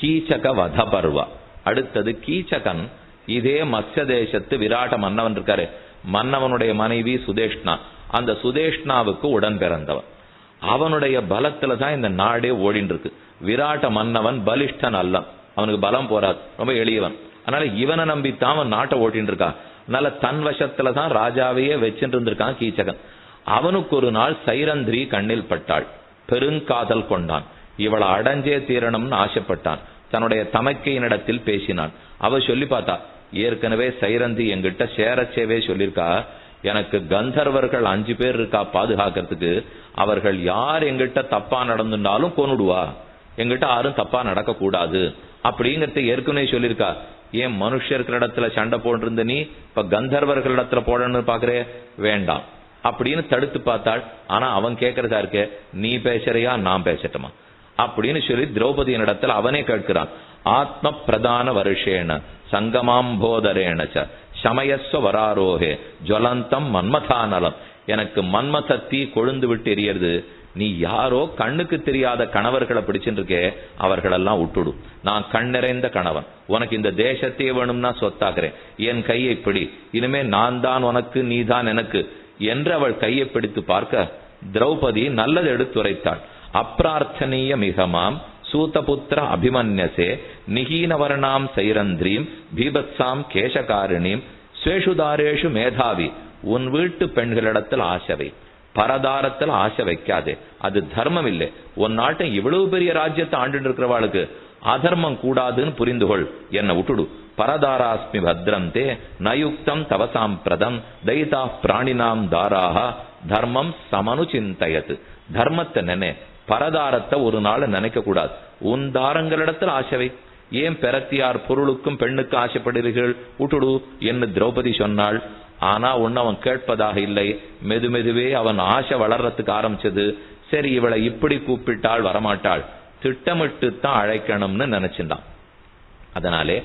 கீச்சக வத பர்வா அடுத்தது கீச்சகன். இதே மத்ய தேசத்து விராட்ட மன்னவன் இருக்காரு. மன்னவனுடைய மனைவி சுதேஷ்ணா. அந்த சுதேஷ்ணாவுக்கு உடன் பிறந்தவன். அவனுடைய பலத்துல தான் இந்த நாடே ஓடின்னு இருக்கு விராட்ட மன்னவன் பலிஷ்டன் அல்ல. அவனுக்கு பலம் போராது ரொம்ப எளியவன். அதனால இவனை நம்பித்தான் அவன் நாட்டை ஓட்டின்னு இருக்கான் அதனால தன் வசத்துல தான் ராஜாவையே வச்சுட்டு இருந்திருக்கான் கீச்சகன். அவனுக்கு ஒரு நாள் சைரந்திரி கண்ணில் பட்டாள். பெருங்காதல் கொண்டான். இவளை அடைஞ்சே தீரணும்னு ஆசைப்பட்டான். தன்னுடைய தமக்கையினிடத்தில் பேசினான். அவ சொல்லி பார்த்தா ஏற்கனவே சைரந்தி என்கிட்ட சேரச்சேவே சொல்லியிருக்கா. எனக்கு கந்தர்வர்கள் அஞ்சு பேர் இருக்கா பாதுகாக்கிறதுக்கு. அவர்கள் யார் எங்கிட்ட தப்பா நடந்துட்டாலும் கொன்னுடுவா எங்கிட்ட யாரும் தப்பா நடக்க கூடாது அப்படிங்கறத ஏற்கனவே சொல்லியிருக்கா. ஏன் மனுஷர்கள் இடத்துல சண்டை போட்டிருந்த நீ? இப்ப கந்தர்வர்கள் இடத்துல போடணும்னு பாக்குறே வேண்டாம். அப்படின்னு தடுத்து பார்த்தாள். ஆனா அவன் கேட்கறதா இருக்க? நீ பேசுறியா? நான் பேசட்டுமா? அப்படின்னு சொல்லி திரௌபதியின் இடத்துல அவனே கேட்கிறான். ஆத்ம பிரதான வருஷேன சங்கமாம்போதரேனச்ச ச சமயஸ்வ வராரோகே ஜுவலந்தம் மன்மதானலம் எனக்கு மன்மத தீ கொழுந்து விட்டு எரியறது நீ யாரோ கண்ணுக்கு தெரியாத கணவர்களை பிடிச்சிட்டு இருக்கே அவர்களெல்லாம் விட்டுடு நான் கண் நிறைந்த கணவன். உனக்கு இந்த தேசத்தையே வேணும்னா சொத்தாக்குறேன். என் கையை பிடி. இனிமே நான் தான் உனக்கு நீ தான் எனக்கு என்று அவள் கையை பிடித்து பார்க்க திரௌபதி நல்லது எடுத்துரைத்தாள். அப்பிரார்த்தனீய மிகமாம் சூதபுத்திர அபிமன்யசே நிகீனவர்ணாம் சைரந்திரீம் பீபத்சாம் கேசகாரிணீம் சுவேஷுதாரேஷு மேதாவி உன் வீட்டு பெண்களிடத்தில் ஆசவை. பரதாரத்தில் ஆசை வைக்காதே. அது தர்மம் இல்லை உன் நாட்டை இவ்வளவு பெரிய ராஜ்யத்தை ஆண்டு இருக்கிறவாளுக்கு அதர்மம் கூடாதுன்னு புரிந்து கொள் என்ன விட்டுடு பரதாராஸ்மி பத்ரந்தே நயுக்தம் தவசாம் பிரதம் தைதா பிராணினாம் தாராக தர்மம் சமனு சிந்தையது தர்மத்தை நினை பரதாரத்தை ஒரு நாளை நினைக்க கூடாது. உன் தாரங்களிடத்தில் ஆசைவை ஏன் பெறத்தியார் பொருளுக்கும் பெண்ணுக்கு ஆசைப்படுகிறீர்கள்? விட்டுடு என்று திரௌபதி சொன்னாள். ஆனா ஒன்னு அவன் கேட்பதாக இல்லை. மெது மெதுவே அவன் ஆசை வளர்றதுக்கு ஆரம்பிச்சது. சரி இவளை இப்படி கூப்பிட்டாள் வரமாட்டாள். திட்டமிட்டு தான் அழைக்கணும்னு நினைச்சிருந்தான். அதனாலே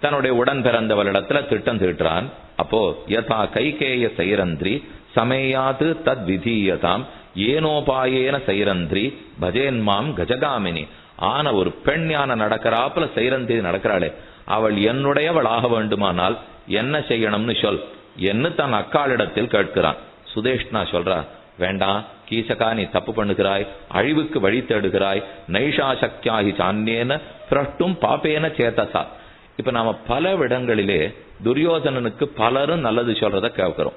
தன்னுடைய உடன் பிறந்தவளிடத்துல திட்டம் தீட்டுறான். அப்போ யதா கைகேய சைரந்திரி சமையாது தத் விதீயதாம் ஏனோபாயேன சைரந்திரி பஜேன்மாம் கஜகாமினி. ஆன ஒரு பெண் யான நடக்கிறாப்புல சைரந்திரி நடக்கிறாளே. அவள் என்னுடையவள் ஆக வேண்டுமானால் என்ன செய்யணும்னு சொல். என்று தன் அக்காளிடத்தில் கேட்கிறான். சுதேஷ்னா சொல்றா வேண்டாம் கீசகா நீ தப்பு பண்ணுகிறாய். அழிவுக்கு வழி தேடுகிறாய். நைஷா சக்தியாகி சான்யேன பிரஷ்டும் பாப்பேன சேதசா இப்ப நாம பல இடங்களிலே துரியோதனனுக்கு பலரும் நல்லது சொல்றத கேட்கிறோம்.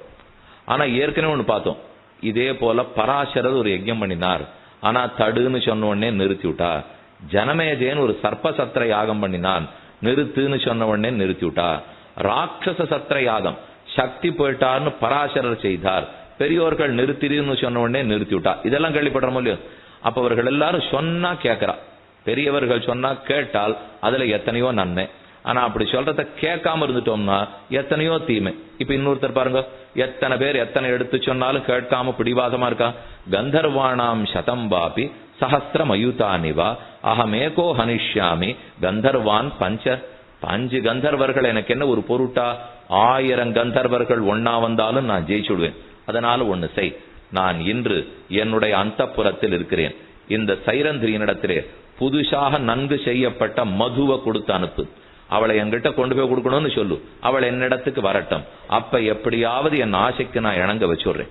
ஆனா ஏற்கனவே ஒண்ணு பார்த்தோம். இதே போல பராசரர் ஒரு யஜ்யம் பண்ணினார். ஆனா தடுன்னு சொன்ன உடனே நிறுத்தி விட்டா. ஜனமேஜேன்னு ஒரு சர்ப்ப சத்திர யாகம் பண்ணினான் நிறுத்துன்னு சொன்ன உடனே நிறுத்தி விட்டா. ராட்சச சத்திர யாகம் சக்தி போயிட்டார்னு பராசரர் செய்தார். பெரியோர்கள் நிறுத்திடுன்னு சொன்ன உடனே நிறுத்தி விட்டா. இதெல்லாம் கேள்விப்படுறோம் இல்லையோ? அப்ப அவர்கள் எல்லாரும் சொன்னா கேட்கறா. பெரியவர்கள் சொன்னா கேட்டால் அதுல எத்தனையோ நன்மை. ஆனா அப்படி சொல்றத கேட்காம இருந்துட்டோம்னா எத்தனையோ தீமை. இப்ப இன்னொருத்தர் பாருங்க எத்தனை பேர் எத்தனை எடுத்து சொன்னாலும் கேட்காம பிடிவாதமா இருக்கா? கந்தர்வாணாம் சதம் பாபி சஹசிர மயுதானிவா அகமேகோ ஹனிஷ்யாமி கந்தர்வான் பஞ்ச பஞ்சு கந்தர்வர்கள் எனக்கு என்ன ஒரு பொருட்டா? ஆயிரம் கந்தர்வர்கள் ஒன்னா வந்தாலும் நான் ஜெயிச்சுடுவேன். அதனால ஒண்ணு செய். நான் இன்று என்னுடைய அந்த புறத்தில் இருக்கிறேன். இந்த சைரந்திரியனிடத்திலே புதுசாக நன்கு செய்யப்பட்ட மதுவை கொடுத்து அனுப்பு. அவளை என்கிட்ட கொண்டு போய் கொடுக்கணும்னு சொல்லு. அவள் என்னிடத்துக்கு வரட்டும். அப்ப எப்படியாவது என் ஆசைக்கு நான் இணங்க வச்சுடுறேன்.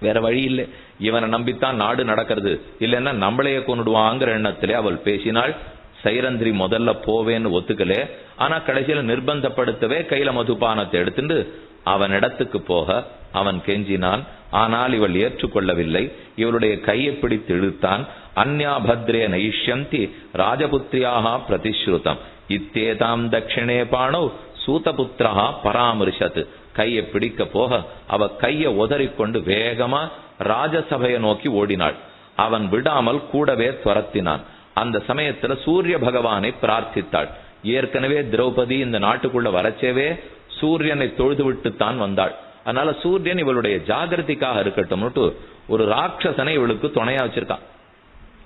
வேற வழி இல்லை. இவனை நம்பித்தான் நாடு நடக்கிறது. இல்லைன்னா நம்மளையே கொண்டுடுவாங்கிற எண்ணத்திலே அவள் பேசினாள். சைரந்திரி முதல்ல போவேன்னு ஒத்துக்கலே. ஆனா கடைசியில நிர்பந்தப்படுத்தவே கையில மதுபானத்தை எடுத்துட்டு அவன் இடத்துக்கு போக அவன் கெஞ்சினான். ஆனால் இவள் ஏற்றுக்கொள்ளவில்லை. இவளுடைய கையை பிடித்து இழுத்தான். அந்யா பத்ரே நைஷ்யந்தி ராஜபுத்திரியாக பிரதிஸ்ருதம் இத்தேதாம் தட்சிணே பாணோ சூதபுத்திரா பராமரிஷத். கையை பிடிக்க போக அவ கையை உதறிக்கொண்டு வேகமா ராஜசபையை நோக்கி ஓடினாள். அவன் விடாமல் கூடவே துரத்தினான். அந்த சமயத்துல சூரிய பகவானை பிரார்த்தித்தாள். ஏற்கனவே திரௌபதி இந்த நாட்டுக்குள்ள வரச்சேவே சூரியனை தொழுது விட்டுத்தான் வந்தாள். அதனால சூரியன் இவளுடைய ஜாகிரதைக்காக இருக்கட்டும்னுட்டு ஒரு ராட்சசனை இவளுக்கு துணையா வச்சிருக்கான்.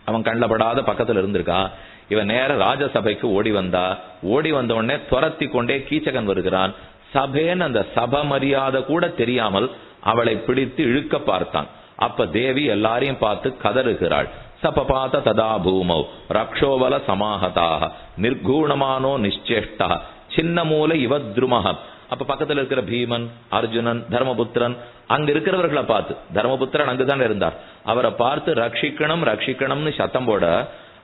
அவன் கண்ணப்படாத பக்கத்துல இருந்திருக்கா? இவன் நேர ராஜசபைக்கு ஓடி வந்தா. ஓடி வந்த உடனே துரத்தி கொண்டே கீச்சகன் வருகிறான். சபேன் அந்த சப மரியாதை கூட தெரியாமல் அவளை பிடித்து இழுக்க பார்த்தான். அப்ப தேவி எல்லாரையும் பார்த்து கதறுகிறாள். சபபாத ததா பூமௌ ரக்ஷோவல சமாகதாக நிர்கூணமானோ நிச்சேஷ்டா சின்ன மூல இவத்ருமக அப்ப பக்கத்துல இருக்கிற பீமன் அர்ஜுனன் தர்மபுத்திரன் அங்க இருக்கிறவர்களை பார்த்து தர்மபுத்திரன் அங்குதான் இருந்தார். அவரை பார்த்து ரட்சிக்கணும் ரட்சிக்கணும்னு சத்தம் போட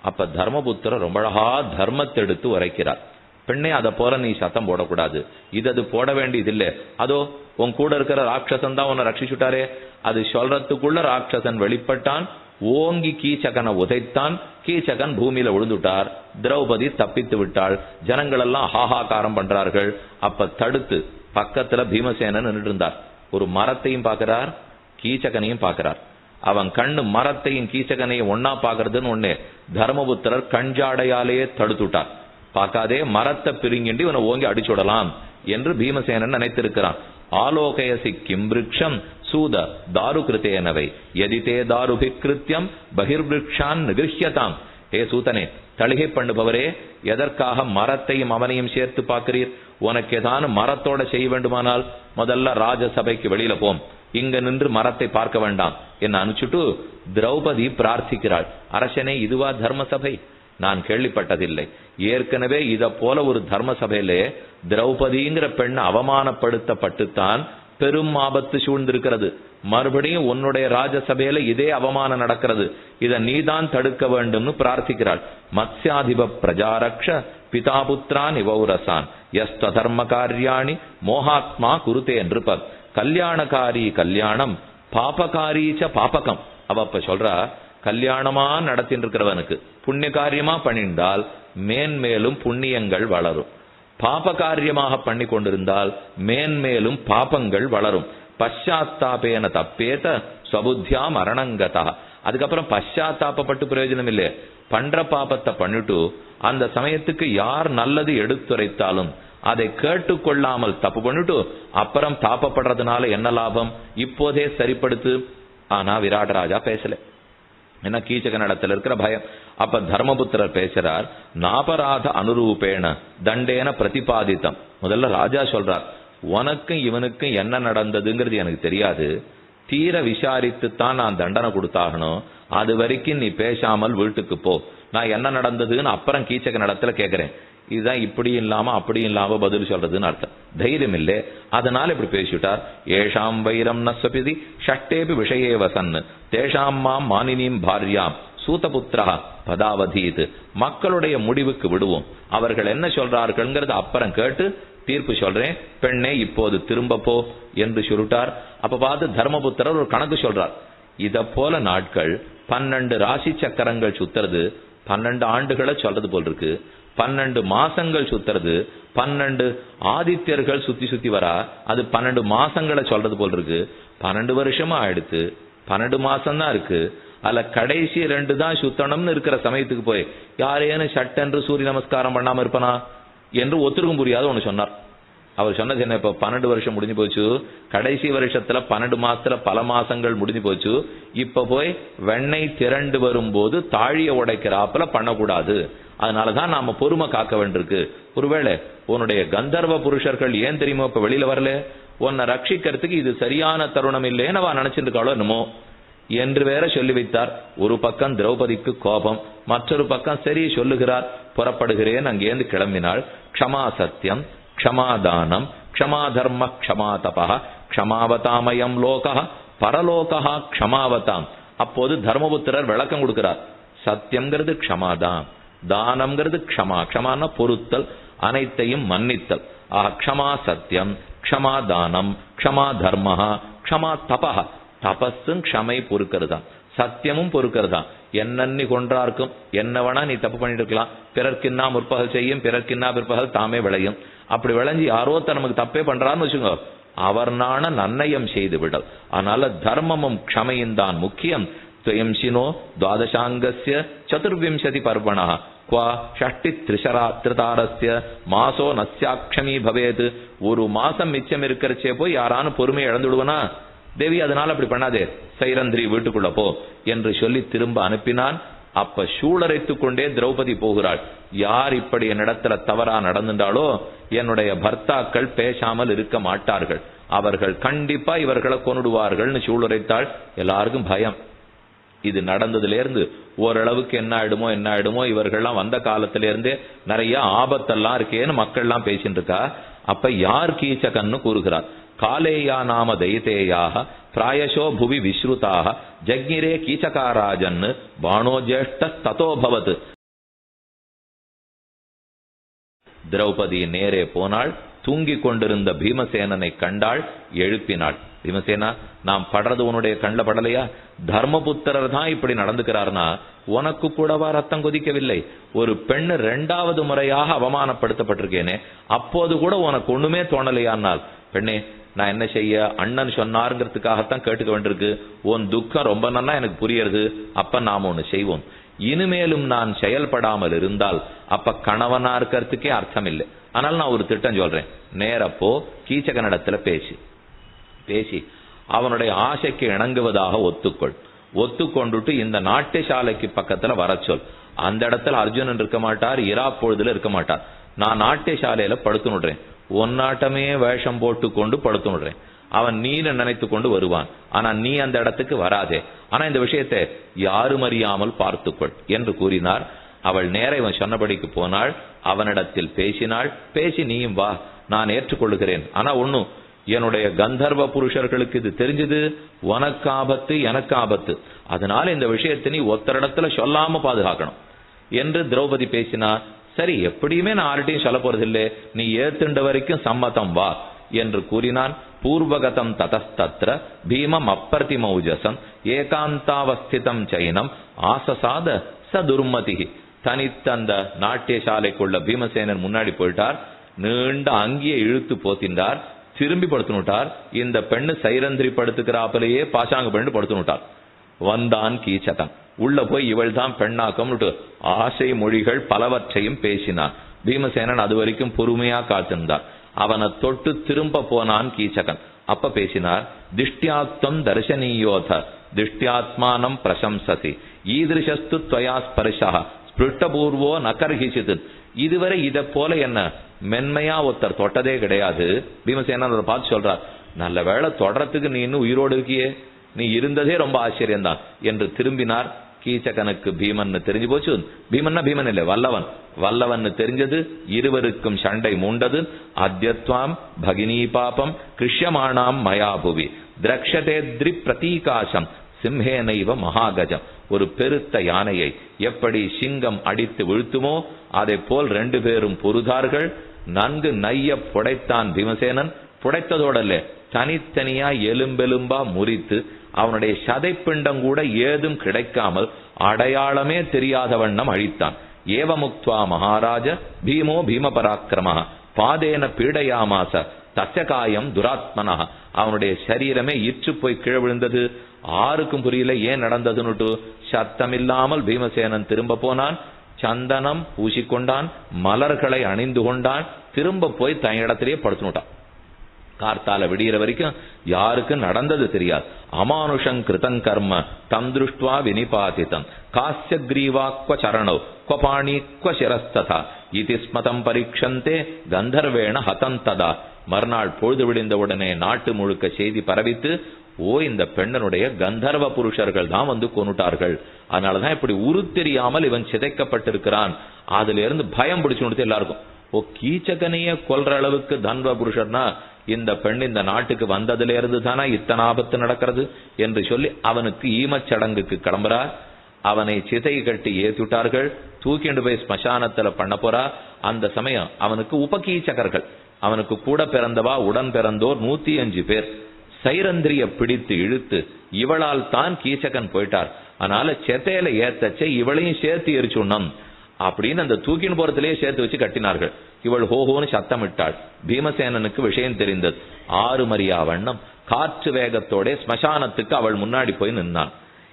அப்ப தர்மபுத்திரர் ரொம்ப அழகா தர்மத்தை எடுத்து உரைக்கிறார். பெண்ணே அதை போல நீ சத்தம் போடக்கூடாது. இது அது போட வேண்டியது இல்லை அதோ உன் கூட இருக்கிற ராட்சசன் தான் உன்னை ரட்சிச்சுட்டாரே. அது சொல்றதுக்குள்ள ராட்சசன் வெளிப்பட்டான். ஓங்கி கீச்சகனை உதைத்தான். கீச்சகன் பூமியில விழுந்துட்டார் திரௌபதி தப்பித்து விட்டாள். ஜனங்கள் எல்லாம் ஹாஹாக்காரம் பண்றார்கள். அப்ப தடுத்து பக்கத்துல பீமசேனன் நின்று இருந்தார். ஒரு மரத்தையும் பார்க்கிறார் கீச்சகனையும் பார்க்கிறார். அவன் கண்ணு மரத்தையும் கீசகனையும் ஒன்னா பாக்குறதுன்னு ஒண்ணு. தர்மபுத்திரர் கஞ்சாடையாலேயே தடுத்துட்டார். பார்க்காதே மரத்தை பிரிங்கிண்டு இவனை ஓங்கி அடிச்சுடலாம் என்று பீமசேனன் நினைத்திருக்கிறான். ஆலோகயசி கிம் விரக்ஷம் சூத தாரு கிருத்தேனவை எதிதே தாருபி கிருத்தியம் பகிர்விருக்ஷான் நிகிருஷ்யதாம். ஏ சூதனே தளிகை பண்ணுபவரே எதற்காக மரத்தையும் அவனையும் சேர்த்து பார்க்கிறீர்? உனக்கு ஏதான மரத்தோட செய்ய வேண்டுமானால் முதல்ல ராஜசபைக்கு வெளியில போம். இங்க நின்று மரத்தை பார்க்க வேண்டாம். என்ன அனுப்பிச்சுட்டு திரௌபதி பிரார்த்திக்கிறாள் அரசனே இதுவா தர்ம சபை நான் கேள்விப்பட்டதில்லை ஏற்கனவே இத போல ஒரு தர்ம சபையிலே திரௌபதிங்கிற பெண் அவமானப்படுத்தப்பட்டுத்தான் பெரும் ஆபத்து சூழ்ந்திருக்கிறது மறுபடியும் உன்னுடைய ராஜசபையில இதே அவமானம் நடக்கிறது இத நீதான் தடுக்க வேண்டும்னு பிரார்த்திக்கிறாள் மத்ஸ்யாதிப பிரஜாரக்ஷ பிதாபுத்ரான் இவௌரசான் எஸ்த தர்ம காரியாணி மோகாத்மா குருத்தே என்று கல்யாணகாரி கல்யாணம் பாபகாரீச்ச பாபகம். அவ அப்ப சொல்றா கல்யாணமா நடத்தின்னு இருக்கிறவனுக்கு புண்ணிய காரியமா பண்ணிருந்தால் மேன்மேலும் புண்ணியங்கள் வளரும். பாப காரியமாக பண்ணி கொண்டிருந்தால் மேன்மேலும் பாபங்கள் வளரும். பஷாத்தாபேன தப்பேத ஸ்வபுத்தியா மரணங்கதா. அதுக்கப்புறம் பஷாத்தாப்பப்பட்டு பிரயோஜனம் இல்லையே பண்ற பாபத்தை பண்ணிட்டு அந்த சமயத்துக்கு யார் நல்லது எடுத்துரைத்தாலும் அதை கேட்டுக்கொள்ளாமல் தப்பு பண்ணிட்டு அப்புறம் தாப்பப்படுறதுனால என்ன லாபம்? இப்போதே சரிப்படுத்து. ஆனா விராடராஜா பேசல. என்ன கீச்சக நடத்துல இருக்கிற பயம். அப்ப தர்மபுத்திரர் பேசுறார் நாபராத அனுரூபேன தண்டேன பிரதிபாதித்தம். முதல்ல ராஜா சொல்றார் உனக்கும் இவனுக்கும் என்ன நடந்ததுங்கிறது எனக்கு தெரியாது. தீர விசாரித்துத்தான் நான் தண்டனை கொடுத்தாகணும். அது வரைக்கும் நீ பேசாமல் வீட்டுக்கு போ. நான் என்ன நடந்ததுன்னு அப்புறம் கீச்சக நடத்துல கேட்கிறேன் இதுதான் இப்படி இல்லாம அப்படி இல்லாம பதில் சொல்றதுன்னு அர்த்தம். தைரியம் இல்லே அதனால இப்படி பேசிவிட்டார். ஏஷாம் வைரம் நஸ்வபிதி ஷட்டேபி விஷயே வசன் தேஷாம் மாம் மானினியும் பாரியாம். சூதபுத்திரா பதாவதீத். மக்களுடைய முடிவுக்கு விடுவோம். அவர்கள் என்ன சொல்றார்கள்ங்கிறத அப்புறம் கேட்டு தீர்ப்பு சொல்றேன். பெண்ணே இப்போது திரும்ப போ என்று சொல்லிட்டார் அப்ப பார்த்து தர்மபுத்திரர் ஒரு கணக்கு சொல்றார். இத போல நாட்கள் பன்னெண்டு ராசி சக்கரங்கள் சுத்துறது பன்னெண்டு ஆண்டுகளை சொல்றது போல் இருக்கு. பன்னெண்டு மாசங்கள் சுத்துறது பன்னெண்டு ஆதித்யர்கள் சுத்தி சுத்தி வரா அது பன்னெண்டு மாசங்களை சொல்றது போல் இருக்கு. பன்னெண்டு வருஷமா ஆயிடுத்து பன்னெண்டு மாசம் தான் இருக்கு. அதுல கடைசி ரெண்டு தான் சுத்தணும்னு இருக்கிற சமயத்துக்கு போய் யாரேனும் சட்டென்று சூரிய நமஸ்காரம் பண்ணாம இருப்பனா? என்று ஒத்துருக்கும் புரியாத ஒன்று சொன்னார். அவர் சொன்னது என்ன? இப்ப பன்னெண்டு வருஷம் முடிஞ்சு போச்சு. கடைசி வருஷத்துல பன்னெண்டு மாசத்துல பல மாசங்கள் முடிஞ்சு போச்சு. இப்ப போய் வெண்ணெய் திரண்டு வரும்போது தாழிய உடைக்கிறாப்புல பண்ணக்கூடாது. அதனாலதான் நாம பொறுமை காக்க வேண்டியிருக்கு. ஒருவேளை உன்னுடைய கந்தர்வ புருஷர்கள் ஏன் தெரியுமோ இப்ப வெளியில வரல? உன்னை ரட்சிக்கிறதுக்கு இது சரியான தருணம் இல்லைன்னு அவ நினைச்சிருக்காளோ என்னமோ? என்று வேற சொல்லி வைத்தார் ஒரு பக்கம் திரௌபதிக்கு கோபம் மற்றொரு பக்கம் சரி சொல்லுகிறார். புறப்படுகிறேன் அங்கேருந்து கிளம்பினாள். க்ஷமா சத்தியம் க்ஷமாதானம் க்ஷமா தர்ம க்ஷமா க்ஷமாவதாமயம் லோகா பரலோகா க்ஷமாவதாம். அப்போது தர்மபுத்திரர் விளக்கம் கொடுக்கிறார். சத்தியம்ங்கிறது க்ஷமாதான் தானம்ங்கிறது க்ஷமா க்ஷமான பொருத்தல் அனைத்தையும் மன்னித்தல். ஆஹ் க்ஷமா சத்தியம் க்ஷமா தானம் க்ஷமா தர்மஹா க்ஷமா தபா தபஸும் க்ஷமை பொறுக்கிறதாம் சத்தியமும் பொறுக்கிறதாம் என்னன்னி கொன்றார்க்கும் என்ன வேணா நீ தப்பு பண்ணிட்டு இருக்கலாம் பிறர்க்கின்னா முற்பகல் செய்யும் பிறர்க்கின்னா பிற்பகல் தாமே விளையும். அப்படி விளைஞ்சு யாரோ நமக்கு தப்பே பண்றான்னு வச்சுங்க அவர் நாண நன்னயம் செய்து விடல். அதனால தர்மமும் க்ஷமையும் தான் முக்கியம். துவயம்சினோ துவாதசாங்கஸ்ய சதுர்விம்சதி பர்வணா. குவா ஷஷ்டி திரிசரா திருதாரஸ்ய மாசோ நஸ்யாட்சமி பவேது. ஒரு மாசம் மிச்சம் இருக்கிறச்சே போய் யாரானு பொறுமை இழந்துடுவனா? தேவி அதனால அப்படி பண்ணாதே. சைரந்திரி வீட்டுக்குள்ள போ என்று சொல்லி திரும்ப அனுப்பினான். அப்ப சூழரைத்துக் கொண்டே திரௌபதி போகிறாள். யார் இப்படி என்னிடத்துல தவறா நடந்துட்டாலோ என்னுடைய பர்த்தாக்கள் பேசாமல் இருக்க மாட்டார்கள். அவர்கள் கண்டிப்பா இவர்களை கொன்னுடுவார்கள்னு சூளுரைத்தாள். எல்லாருக்கும் பயம். இது நடந்ததுல இருந்து ஓரளவுக்கு என்ன ஆயிடுமோ என்ன ஆயிடுமோ இவர்கள்லாம் வந்த காலத்துல இருந்தே நிறைய ஆபத்தெல்லாம் இருக்கேன்னு மக்கள்லாம் பேசிட்டு இருக்கா அப்ப யார் கீச்சகன்னு கூறுகிறார். காலேயா நாம தைத்தேயாக பிராயசோ புவி விஸ்ருதாக ஜக்ஞிரே கீச்சகாராஜன் பாணோ ஜேஷ்டஸ்ததோபவத் திரௌபதி நேரே போனாள் தூங்கிக் கொண்டிருந்த பீமசேனனை கண்டாள் எழுப்பினாள். பீமசேனா நாம் படுறது உன்னுடைய கண்ல படலையா? தர்மபுத்திரர் தான் இப்படி நடந்துக்கிறார்னா உனக்கு கூடவா ரத்தம் கொதிக்கவில்லை? ஒரு பெண்ணு ரெண்டாவது முறையாக அவமானப்படுத்தப்பட்டிருக்கேனே அப்போது கூட உனக்கு ஒண்ணுமே தோணலையானால் பெண்ணே நான் என்ன செய்ய? அண்ணன் சொன்னாருங்கிறதுக்காகத்தான் கேட்டுக்க வேண்டியிருக்கு. உன் துக்கம் ரொம்ப நன்னா எனக்கு புரியறது. அப்ப நாம ஒண்ணு செய்வோம். இனிமேலும் நான் செயல்படாமல் இருந்தால் அப்ப கணவனா இருக்கிறதுக்கே அர்த்தம் இல்லை ஆனால் நான் ஒரு திட்டம் சொல்றேன். நேரப்போ கீச்சகனிடத்துல பேசி. பேசி அவனுடைய ஆசைக்கு இணங்குவதாக ஒத்துக்கொள். ஒத்துக்கொண்டுட்டு இந்த நாட்டியசாலைக்கு பக்கத்துல வர சொல். அந்த இடத்துல அர்ஜுனன் இருக்க மாட்டார் இரா பொழுதுல இருக்க மாட்டார். நான் நாட்டிய நாட்டியசாலையில படுத்துனுடுறேன் ஒன்னாட்டமே வேஷம் போட்டு கொண்டு படுத்துனுடுறேன் அவன் நீல நினைத்து கொண்டு வருவான். ஆனா நீ அந்த இடத்துக்கு வராதே. ஆனா இந்த விஷயத்தை யாரும் அறியாமல் பார்த்துக்கொள் என்று கூறினார். அவள் நேர இவன் சொன்னபடிக்கு போனாள். அவனிடத்தில் பேசினாள். பேசி நீயும் வா நான் ஏற்றுக்கொள்ளுகிறேன். ஆனா ஒண்ணும் என்னுடைய கந்தர்வ புருஷர்களுக்கு இது தெரிஞ்சது? உனக்கு ஆபத்து எனக்கு ஆபத்து. அதனால இந்த விஷயத்தை நீ ஒத்தரிடத்துல சொல்லாம பாதுகாக்கணும். என்று திரௌபதி பேசினார். சரி எப்படியுமே நான் யார்கிட்டையும் சொல்ல போறதில்லை. நீ ஏத்துண்ட வரைக்கும் சம்மதம் வா என்று கூறினான். பூர்வகதம் ததஸ்தத்ர பீமம் அப்பிரதிமௌஜசம் ஏகாந்தாவஸ்திதம் சைனம் ஆசசாத ச துர்மதி தனித்த அந்த நாட்டியசாலைக்குள்ள பீமசேனன் முன்னாடி போயிட்டார். நீண்ட அங்கியை இழுத்து போத்தின்றார். திரும்பி படுத்துனுட்டார். இந்த பெண்ணு சைரந்திரி படுத்துக்கிறாப்பிலேயே பாசாங்க பெண்ணு படுத்துனுட்டார். வந்தான் கீச்சதன் உள்ள போய் இவள் தான் பெண்ணாக்கம்னுட்டு ஆசை மொழிகள் பலவற்றையும் பேசினான். பீமசேனன் அது வரைக்கும் பொறுமையா காத்திருந்தான் அவனை தொட்டு திரும்ப போனான் கீச்சகன். அப்ப பேசினார் திஷ்டியாத்வம் தர்சனீயோத திஷ்டியாத்மானம் பிரசம்சதி ஈதிருஷஸ்து துவயா ஸ்பர்ஷா ஸ்பிருஷ்டபூர்வோ நகர்ஹிசிது இதுவரை இதை போல என்ன? மென்மையா ஒருத்தர் தொட்டதே கிடையாது. பீமசேனன் அதை பார்த்து சொல்றார் நல்ல வேளை தொடரத்துக்கு நீ இன்னும் உயிரோடு இருக்கியே. நீ இருந்ததே ரொம்ப ஆச்சரியம்தான். என்று திரும்பினார் கீச்சகனுக்கு பீமன் தெரிஞ்சு போச்சு. பீமன்னா பீமன் இல்லை வல்லவன். வல்லவன் தெரிஞ்சது இருவருக்கும் சண்டை மூண்டது. அத்தியத்வாம் பகினி பாபம் கிருஷ்யமானாம் மயாபுவி. திரக்ஷதேத்ரி பிரதீகாசம் சிம்ஹேனைவ மகாகஜம். ஒரு பெருத்த யானையை எப்படி சிங்கம் அடித்து வீழ்த்துமோ அதை போல் ரெண்டு பேரும் பொருதார்கள். நன்கு நைய புடைத்தான் பீமசேனன். புடைத்ததோடல்ல தனித்தனியா எலும்பெலும்பா முறித்து அவனுடைய சதைப்பிண்டம் கூட ஏதும் கிடைக்காமல் அடையாளமே தெரியாத வண்ணம் அழித்தான். ஏவமுக்துவா மகாராஜ பீமோ பீம பராக்கிரம பாதேன பீடையாமாச தசகாயம் துராத்மனா அவனுடைய சரீரமே இற்று போய் கீழே விழுந்தது. ஆருக்கும் புரியல ஏன் நடந்ததுன்னுட்டு சத்தமில்லாமல் பீமசேனன் திரும்ப போனான். சந்தனம் பூசிக்கொண்டான் மலர்களை அணிந்து கொண்டான் திரும்ப போய் தன் இடத்திலேயே படுத்துனுட்டான். கார்த்தால விடிகிற வரைக்கும் யாருக்கும் நடந்தது தெரியாது. அமானுஷம் கிருதம் கர்ம தம் திருஷ்டுவா வினிபாதிதம் காசிய கிரீவாக்வ சரணோ கொபாணி குவ சிரஸ்ததா. இது ஸ்மதம் பரீட்சந்தே கந்தர்வேண ஹதம் ததா. மறுநாள் பொழுது விடிந்தவுடனே நாட்டு முழுக்க செய்தி பரவித்து ஓ இந்த பெண்ணனுடைய கந்தர்வ புருஷர்கள் தான் வந்து கொண்டுட்டார்கள் அதனாலதான் இப்படி உரு தெரியாமல் இவன் சிதைக்கப்பட்டிருக்கிறான். அதுல இருந்து பயம் பிடிச்சு எல்லாருக்கும். ஓ கீச்சகனைய கொல்ற அளவுக்கு தன்வ புருஷர்னா இந்த பெண் இந்த நாட்டுக்கு வந்ததிலிருந்து தானா தானே இத்தனை ஆபத்து நடக்கிறது என்று சொல்லி அவனுக்கு ஈமச் சடங்குக்கு கிளம்புறார் அவனை சிதை கட்டி ஏத்திவிட்டார்கள். தூக்கிண்டு போய் ஸ்மசானத்துல பண்ண போறா. அந்த சமயம் அவனுக்கு உபகீச்சகர்கள். அவனுக்கு கூட பிறந்தவா உடன் பிறந்தோர் நூத்தி அஞ்சு பேர். சைரந்திரிய பிடித்து இழுத்து இவளால் தான் கீச்சகன் போயிட்டார். அதனால செத்தையில ஏத்தச்ச இவளையும் சேர்த்து எரிச்சுண்ணம் அப்படின்னு அந்த தூக்கின் போறத்திலேயே சேர்த்து வச்சு கட்டினார்கள். இவள் ஹோஹோன்னு சத்தமிட்டாள். பீமசேனனுக்கு விஷயம் தெரிந்தது. ஆறு மரியா வண்ணம் காற்று வேகத்தோட ஸ்மசானத்துக்கு அவள் முன்னாடி போய் நின்னான்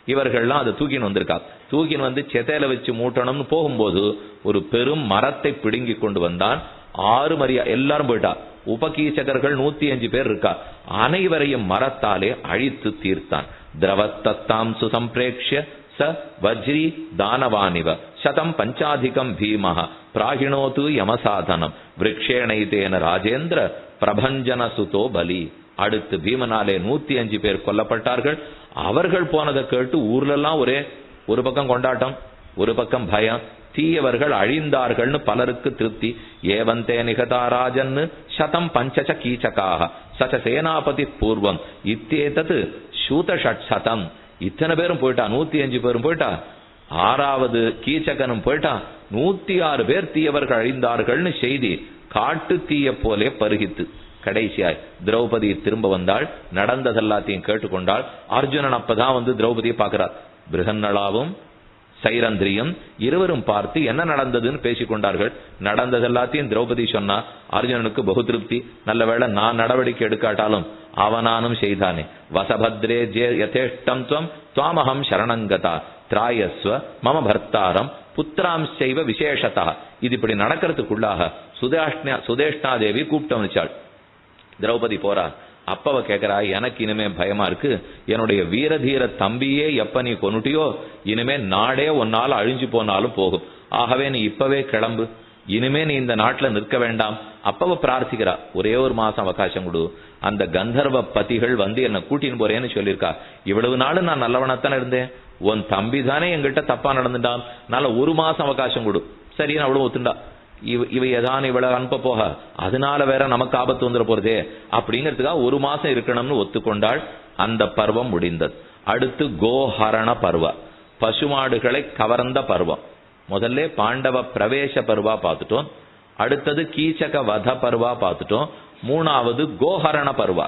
இவர்கள்லாம் அதை தூக்கின்னு வந்திருக்கா. தூக்கின்னு வந்து செத்தையில வச்சு மூட்டணும்னு போகும்போது ஒரு பெரும் மரத்தை பிடுங்கி கொண்டு வந்தான். ஆறு மரியா எல்லாரும் போயிட்டா. உபகீச்சகர்கள் நூத்தி அஞ்சு பேர் இருக்கா. அனைவரையும் மரத்தாலே அழித்து தீர்த்தான். திரவத்தத்தாம் சுசம்பிரேக்ஷ ச வஜ்ரி தானவானிவ. சதம் பஞ்சாதிகம் பீமஹ. பிராகிணோது யமசாதனம். விரக்ஷேணைதேன ராஜேந்திர பிரபஞ்சன சுதோ பலி. அடுத்து பீமனாலே நூத்தி அஞ்சு பேர் கொல்லப்பட்டார்கள். அவர்கள் போனதை கேட்டு ஊர்ல எல்லாம் ஒரே ஒரு பக்கம் கொண்டாட்டம் ஒரு பக்கம் பயம். தீயவர்கள் அழிந்தார்கள்னு பலருக்கு திருப்தி. ஏவந்தே நிகதா ராஜன் சதம் பஞ்சச கீச்சகாக. சச சேனாபதி பூர்வம். இத்தேதது சூத ஷட் சதம். இத்தனை பேரும் போயிட்டா? நூத்தி அஞ்சு பேரும் போயிட்டா? ஆறாவது கீச்சகனும் போயிட்டா நூத்தி ஆறு பேர் தீயவர்கள் அழிந்தார்கள்னு செய்தி காட்டு தீய போலே பருகித்து. கடைசியாய் திரௌபதி திரும்ப வந்தாள். நடந்ததெல்லாத்தையும் கேட்டுக்கொண்டாள். அர்ஜுனன் அப்பதான் வந்து திரௌபதியை பார்க்கிறார். பிருகன்னளாவும் சைரந்திரியும் இருவரும் பார்த்து என்ன நடந்ததுன்னு பேசிக்கொண்டார்கள். நடந்தது எல்லாத்தையும் திரௌபதி சொன்னா அர்ஜுனனுக்கு பகு திருப்தி. நல்ல வேளை நான் நடவடிக்கை எடுக்காட்டாலும் அவனானும் செய்தானே. வசபத்ரே ஜே யதேஷ்டம் துவம் துவாமகம் சரணங்கதா. திராயஸ்வ மம பர்த்தாரம் புத்திராம் செய்வ விசேஷதா இது இப்படி நடக்கிறதுக்குள்ளாக சுதேஷ்ணா சுதேஷ்ணாதேவி கூப்பிட்டு வந்துச்சாள் திரௌபதி போறா. அப்பவ கேக்குறா எனக்கு இனிமே பயமா இருக்கு. என்னுடைய வீரதீர தம்பியே எப்ப நீ கொன்னுட்டியோ இனிமே நாடே உன்னால அழிஞ்சு போனாலும் போகும். ஆகவே நீ இப்பவே கிளம்பு. இனிமே நீ இந்த நாட்டுல நிற்க வேண்டாம். அப்பவ பிரார்த்திக்கிறா. ஒரே ஒரு மாசம் அவகாசம் கொடு. அந்த கந்தர்வ பதிகள் வந்து என்னை கூட்டின்னு போறேன்னு சொல்லியிருக்கா. இவ்வளவு நாள் நான் நல்லவனாத்தானே இருந்தேன். உன் தம்பி தானே எங்கிட்ட தப்பா நடந்துட்டான். நல்ல ஒரு மாசம் அவகாசம் கொடு. சரின்னு அவளும் ஒத்துண்டா. இவ இவ எதான் இவளை அனுப்ப போக. அதனால வேற நமக்கு ஆபத்து வந்துட போறதே. அப்படிங்கிறதுக்காக ஒரு மாசம் இருக்கணும்னு ஒத்துக்கொண்டாள் அந்த பருவம் முடிந்தது. அடுத்து கோஹரண பருவ. பசுமாடுகளை கவர்ந்த பருவம். முதல்ல பாண்டவ பிரவேச பருவா பார்த்துட்டோம். அடுத்தது கீச்சக வத பருவா பார்த்துட்டோம். மூணாவது கோஹரண பருவா.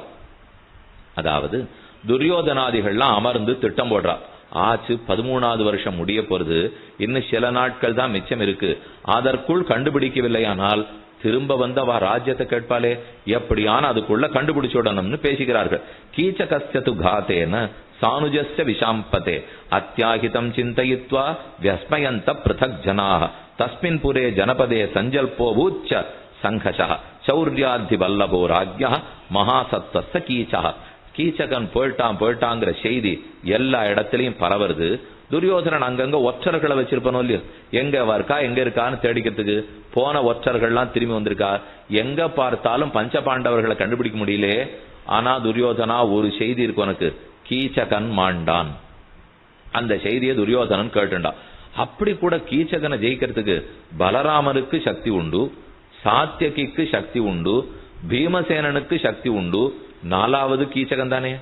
அதாவது துரியோதனாதிகள்லாம் அமர்ந்து திட்டம் போடுறா. ஆச்சு பதிமூணாவது வருஷம் முடிய போறது. இன்னும் சில நாட்கள் தான் மிச்சம் இருக்கு. அதற்குள் கண்டுபிடிக்கவில்லையானால் திரும்ப வந்து அவ ராஜ்யத்தை கேட்பாளே. எப்படியான அதுக்குள்ள கண்டுபிடிச்சு விடணும்னு பேசுகிறார்கள். கீச்சகஸ்து காத்தேன சானுஜஸ்ய விஷாம்பதே அத்தியாகிதம் சிந்தயித்வா வியஸ்மயந்த பிருதக் ஜனாக தஸ்மின் புரே ஜனபதே சஞ்சல்போபூச்ச சங்கச சௌர்யாதி வல்லபோ ராஜ்யா மகாசத்வஸ்த கீச்சா கீச்சகன் போயிட்டான் போயிட்டாங்கிற செய்தி எல்லா இடத்துலயும் பரவுறது. துரியோதனன் அங்கங்க ஒற்றர்களை வச்சிருப்பனும் இல்லையோ? எங்க இருக்கா எங்க இருக்கான்னு தேடிக்கிறதுக்கு போன ஒற்றர்கள்லாம் திரும்பி வந்திருக்கா? எங்க பார்த்தாலும் பஞ்ச பாண்டவர்களை கண்டுபிடிக்க முடியலே. ஆனா துரியோதனா ஒரு செய்தி இருக்கு உனக்கு. கீச்சகன் மாண்டான். அந்த செய்தியை துரியோதனன் கேட்டுண்டான் அப்படி கூட கீச்சகனை ஜெயிக்கிறதுக்கு பலராமனுக்கு சக்தி உண்டு சாத்தியகிக்கு சக்தி உண்டு பீமசேனனுக்கு சக்தி உண்டு. நாலாவது கீச்சகன் தானே?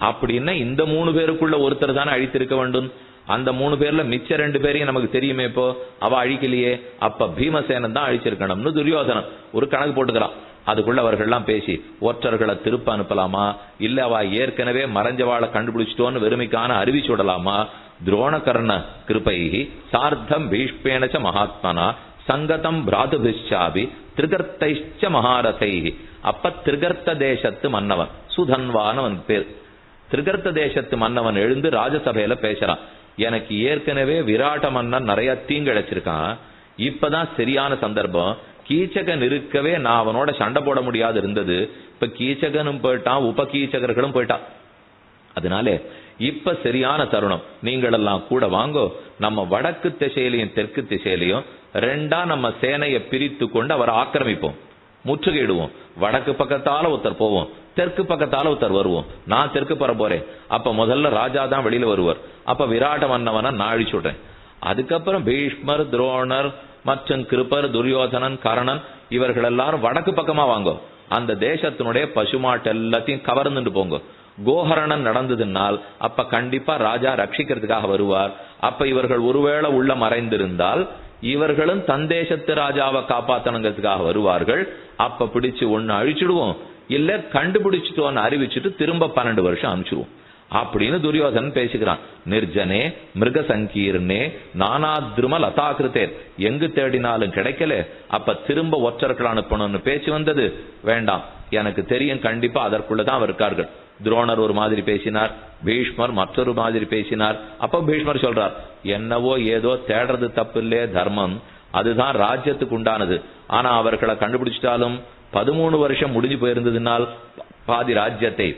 அப்படின்னா இந்த மூணு பேருக்குள்ள ஒருத்தர் தானே அழித்திருக்க வேண்டும். அந்த மூணு பேர்ல மிச்ச ரெண்டு பேரையும் நமக்கு தெரியுமே இப்போ. அவ அழிக்கலையே. அப்ப பீமசேனன் தான் அழிச்சிருக்கணும்னு துரியோதனன் ஒரு கணக்கு போட்டுக்கிறான். அதுக்குள்ள அவர்கள்லாம் பேசி ஒற்றர்களை திருப்ப அனுப்பலாமா? இல்ல அவ ஏற்கனவே மறைஞ்சவாளை கண்டுபிடிச்சிட்டோன்னு வெறுமைக்கான அறிவிச்சு விடலாமா துரோணகர்ண கிருபைகி சார்த்தம் பீஷ்பேனச்ச மகாத்மனா சங்கதம் பிராதுபிஷாபி திருகர்த்தைச்ச மகாரதை அப்ப திருகர்த்த தேசத்து மன்னவன் சுதன்வான் அவன் பேர். திருகர்த்த தேசத்து மன்னவன் எழுந்து ராஜசபையில பேசுறான். எனக்கு ஏற்கனவே விராட்ட மன்னன் நிறைய தீங்கிழைச்சிருக்கான். இப்பதான் சரியான சந்தர்ப்பம். கீச்சகன் இருக்கவே நான் அவனோட சண்டை போட முடியாது இருந்தது. இப்ப கீச்சகனும் போயிட்டான் உப கீச்சகர்களும் போயிட்டான். அதனாலே இப்ப சரியான தருணம். நீங்கள் எல்லாம் கூட வாங்கோ. நம்ம வடக்கு திசையிலையும் தெற்கு திசையிலையும் ரெண்டா நம்ம சேனையை பிரித்து கொண்டு அவரை ஆக்கிரமிப்போம். முற்றுகையிடுவோம். வடக்கு பக்கத்தால ஒருத்தர் போவோம். தெற்கு பக்கத்தால ஒருத்தர் வருவோம். நான் தெற்கு பெற போறேன். அப்ப முதல்ல ராஜா தான் வெளியில வருவார். அப்ப விராட்ட மன்னவனை நான் அழிச்சு விடுறேன். அதுக்கப்புறம் பீஷ்மர் துரோணர் மற்றும் கிருப்பர் துரியோதனன் கரணன் இவர்கள் எல்லாரும் வடக்கு பக்கமா வாங்கோ. அந்த தேசத்தினுடைய பசுமாட்டு எல்லாத்தையும் கவர்ந்துட்டு போங்க. கோஹரணன் நடந்ததுனால் அப்ப கண்டிப்பா ராஜா ரட்சிக்கிறதுக்காக வருவார். அப்ப இவர்கள் ஒருவேளை உள்ள மறைந்திருந்தால் இவர்களும் தந்தேசத்து ராஜாவை காப்பாத்தணுங்கிறதுக்காக வருவார்கள். அப்ப பிடிச்சு ஒண்ணு அழிச்சிடுவோம். இல்ல கண்டுபிடிச்சிட்டோன்னு அறிவிச்சுட்டு திரும்ப பன்னெண்டு வருஷம் அனுப்பிச்சிடுவோம். அப்படின்னு துரியோதனன் பேசுகிறான் நிர்ஜனே மிருக சங்கீர்ணே நானாத்ரும லதாகிருத்தே எங்கு தேடினாலும் கிடைக்கல. அப்ப திரும்ப ஒற்றர்கள் அனுப்பணும்னு பேச்சு வந்தது. வேண்டாம். எனக்கு தெரியும் கண்டிப்பா அதற்குள்ளதான் அவர் இருக்கார்கள். துரோணர் ஒரு மாதிரி பேசினார். பீஷ்மர் மற்றொரு மாதிரி பேசினார். அப்ப பீஷ்மர் சொல்றார் என்னவோ ஏதோ தேடுறது தப்பு இல்லையே தர்மம். அதுதான் ராஜ்யத்துக்கு உண்டானது. ஆனா அவர்களை கண்டுபிடிச்சிட்டாலும் பதிமூணு வருஷம் முடிஞ்சு போயிருந்ததுனால் பாதி ராஜ்யத்தை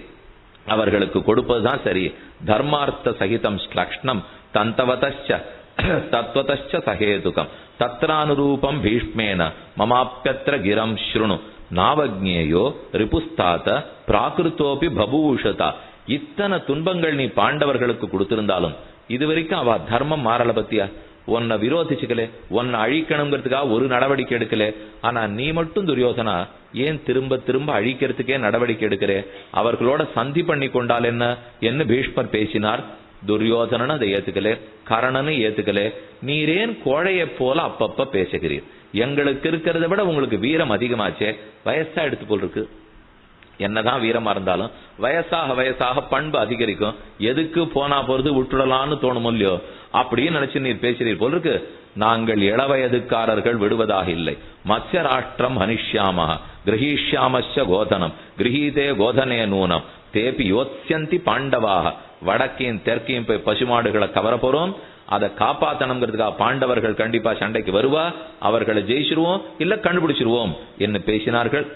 அவர்களுக்கு கொடுப்பதுதான் சரி. தர்மார்த்த சகிதம் ஸ்லக்ஷ்ணம் தந்தவதச்ச தத்வதச்ச சகேதுகம். தத்ரானுரூபம் பீஷ்மேன மமாப்பியத்திர கிரம் ஸ்ருணு நாவக்ஞேயோ ரிபுஸ்தாத பிராகிருத்தோபி பபூஷதா. இத்தனை துன்பங்கள் நீ பாண்டவர்களுக்கு கொடுத்திருந்தாலும் இது வரைக்கும் அவ தர்மம் மாறல பத்தியா? உன்னை விரோதிச்சுக்கல உன்னை அழிக்கணுங்கிறதுக்காக ஒரு நடவடிக்கை எடுக்கல. ஆனா நீ மட்டும் துரியோதனா ஏன் திரும்ப திரும்ப அழிக்கிறதுக்கே நடவடிக்கை எடுக்கிறே? அவர்களோட சந்தி பண்ணி கொண்டால் என்ன? என்ன பீஷ்மர் பேசினார். துரியோதனன் அதை ஏத்துக்கல கரணன்னு ஏத்துக்கல. நீரேன் கோழையை போல அப்பப்ப பேசுகிறீர். எங்களுக்கு இருக்கிறத விட உங்களுக்கு வீரம் அதிகமாச்சே. வயசா எடுத்து போல் இருக்கு என்னதான் வீரமா இருந்தாலும் வயசாக வயசாக பண்பு அதிகரிக்கும். எதுக்கு போனா போறது விட்டுடலான்னு தோணும் இல்லையோ? அப்படின்னு நினைச்சு நீர் பேசுறீர் போல் இருக்கு. நாங்கள் இளவயதுக்காரர்கள் விடுவதாக இல்லை. மத்ய ராஷ்டிரம் ஹனிஷ்யாம கிரகிஷ்யாமச்ச கோதனம் கிரகீதே கோதனே நூனம். தேபி யோத்யந்தி பாண்டவாக வடக்கையும் தெற்கையும் போய் பசுமாடுகளை கவர போறோம். அதை காப்பாத்தணுங்கிறதுக்காக பாண்டவர்கள் கண்டிப்பா சண்டைக்கு வருவா. அவர்களை ஜெயிச்சிருவோம் இல்ல கண்டுபிடிச்சிருவோம் என்று பேசினார்கள்.